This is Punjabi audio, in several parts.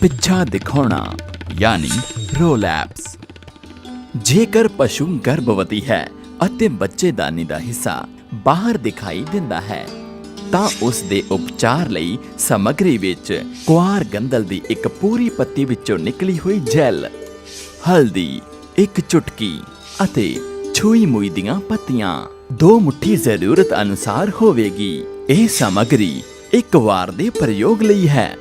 ਪਿੱਛਾ ਦਿਖਾਉਣਾ, ਯਾਨੀ ਰੋਲੈਪਸ। ਜੇਕਰ ਪਸ਼ੂ ਗਰਭਵਤੀ ਹੈ ਅਤੇ ਬੱਚੇਦਾਨੀ ਦਾ ਹਿੱਸਾ ਬਾਹਰ ਦਿਖਾਈ ਦਿੰਦਾ ਹੈ, ਤਾਂ ਉਸ ਦੇ ਉਪਚਾਰ ਲਈ ਸਮੱਗਰੀ ਵਿੱਚ ਕੁਆਰ ਗੰਦਲ ਦੀ ਇੱਕ ਪੂਰੀ ਪੱਤੀ ਵਿੱਚੋਂ ਨਿਕਲੀ ਹੋਈ ਜੈਲ, ਹਲਦੀ, ਇੱਕ ਚੁਟਕੀ ਅਤੇ ਛੂਈ ਮੁਈ ਦੀਆਂ ਪੱਤੀਆਂ, ਦੋ ਮੁੱਠੀ ਜ਼ਰੂਰਤ ਅਨੁਸਾਰ ਹੋਵੇਗੀ। ਇਹ ਸਮੱਗਰੀ ਇੱਕ ਵਾਰ ਦੇ ਪ੍ਰਯੋਗ ਲਈ ਹੈ।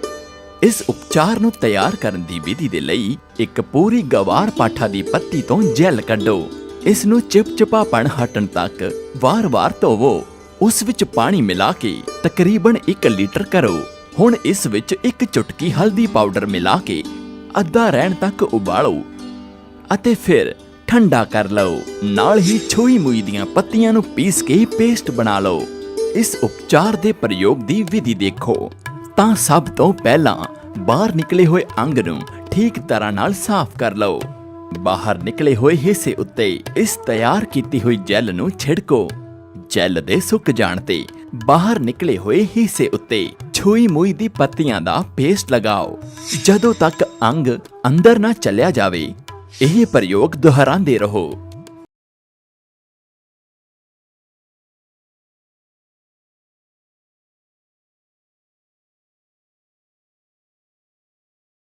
ਇਸ ਉਪਚਾਰ ਨੂੰ ਤਿਆਰ ਕਰਨ ਦੀ ਵਿਧੀ ਦੇ ਲਈ ਇੱਕ ਪੂਰੀ ਗਵਾਰ ਪਾਠਾ ਦੀ ਪੱਤੀ ਤੋਂ ਜੈਲ ਕੱਢੋ। ਇਸ ਨੂੰ ਚਿਪਚਿਪਾਪਣ ਹਟਣ ਤੱਕ ਵਾਰ-ਵਾਰ ਧੋਵੋ। ਉਸ ਵਿੱਚ ਪਾਣੀ ਮਿਲਾ ਕੇ ਤਕਰੀਬਨ 1 ਲੀਟਰ ਕਰੋ। ਹੁਣ ਇਸ ਵਿੱਚ ਇੱਕ ਚੁਟਕੀ ਹਲਦੀ ਪਾਊਡਰ ਮਿਲਾ ਕੇ ਅੱਧਾ ਰਹਿਣ ਤੱਕ ਉਬਾਲੋ ਅਤੇ ਫਿਰ ਠੰਡਾ ਕਰ ਲਓ। ਨਾਲ ਹੀ ਛੋਈ ਮੁਈ ਦੀਆਂ ਪੱਤੀਆਂ ਨੂੰ ਪੀਸ ਕੇ ਪੇਸਟ ਬਣਾ ਲਓ। ਇਸ ਉਪਚਾਰ ਦੇ ਪ੍ਰਯੋਗ ਦੀ ਵਿਧੀ ਦੇਖੋ। ਤਾਂ ਸਭ ਤੋਂ ਪਹਿਲਾਂ ਬਾਹਰ ਨਿਕਲੇ ਹੋਏ ਅੰਗ ਨੂੰ ਠੀਕ ਤਰ੍ਹਾਂ ਨਾਲ ਸਾਫ਼ ਕਰ ਲਓ। ਬਾਹਰ ਨਿਕਲੇ ਹੋਏ ਹਿੱਸੇ ਉੱਤੇ ਇਸ ਤਿਆਰ ਕੀਤੀ ਹੋਈ ਜੈਲ ਨੂੰ ਛਿੜਕੋ। ਜੈਲ ਦੇ ਸੁੱਕ ਜਾਣ ਤੇ ਬਾਹਰ ਨਿਕਲੇ ਹੋਏ ਹਿੱਸੇ ਉੱਤੇ ਛੂਈ ਮੂਈ ਦੀ ਪੱਤੀਆਂ ਦਾ ਪੇਸਟ ਲਗਾਓ। ਜਦੋਂ ਤੱਕ ਅੰਗ ਅੰਦਰ ਨਾ ਚਲਿਆ ਜਾਵੇ, ਇਹ ਪ੍ਰਯੋਗ ਦੁਹਰਾਉਂਦੇ ਰਹੋ।